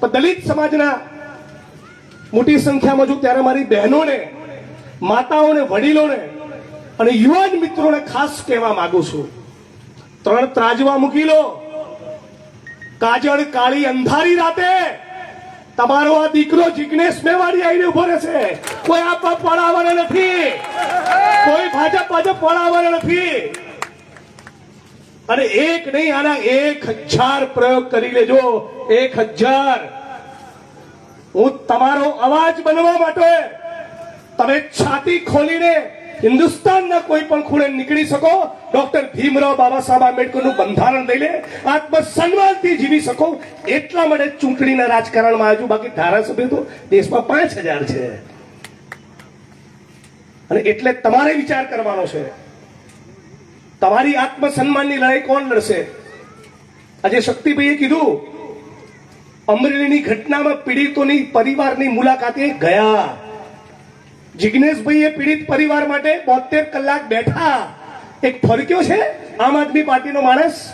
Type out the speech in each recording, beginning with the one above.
પણ દલિત સમાજના મોટી સંખ્યામાં છું ત્યારે મારી બહેનોને, માતાઓને, વડીલોને અને યુવાન મિત્રોને ખાસ કહેવા માંગુ છું. ત્રણ ત્રાજવા મૂકી લો. કાજળ, કાળી, અંધારી રાતે તમારો આ દીકરો જિગ્નેશ મેવાડી આવીને ઊભો રહેશે. કોઈ આપ પડાવવાના નથી. કોઈ ભાજપ ભાજપ પડાવવાના નથી. અને એક નહીં, આના એક હજાર પ્રયોગ કરી લેજો. એક હજાર. હું તમારો અવાજ બનવા માટે તમે છાતી ખોલીને હિન્દુસ્તાનના કોઈ પણ ખૂણે નીકળી શકો. ડોક્ટર ભીમરાવ બાબા સાહેબ આંબેડકરનું બંધારણ લઈને આત્મસન્માનથી જીવી શકો. એટલા માટે ચૂંટણીના રાજકારણમાં આજુ બાકી ધારાસભ્ય તો દેશમાં પાંચ હજાર છે. અને એટલે તમારે વિચાર કરવાનો છે. તમારી આત્મસન્માનની લડાઈ કોણ લડશે? આજે શક્તિભાઈએ કીધું, અમરેલીની ઘટનામાં પીડિતોની પરિવારની મુલાકાતે ગયા. જિગ્નેશભાઈએ પીડિત પરિવાર માટે બોતેર કલાક બેઠા. એક ફરક્યો છે આમ આદમી પાર્ટીનો માણસ?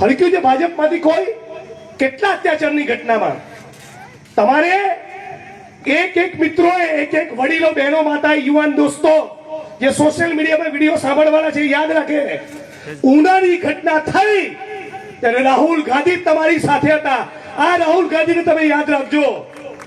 ફરક્યું છે ભાજપમાંથી કોઈ? કેટલા અત્યાચારની ઘટનામાં? તમારે એક એક મિત્રોએ, એક એક વડીલો, બહેનો, માતા, યુવાન, દોસ્તો જે સોશિયલ મીડિયામાં વીડિયો સાંભળવાના છે યાદ રાખે ઉનાની ઘટના થઈ ત્યારે રાહુલ ગાંધી તમારી સાથે હતા આ રાહુલ ગાંધીને તમે યાદ રાખજો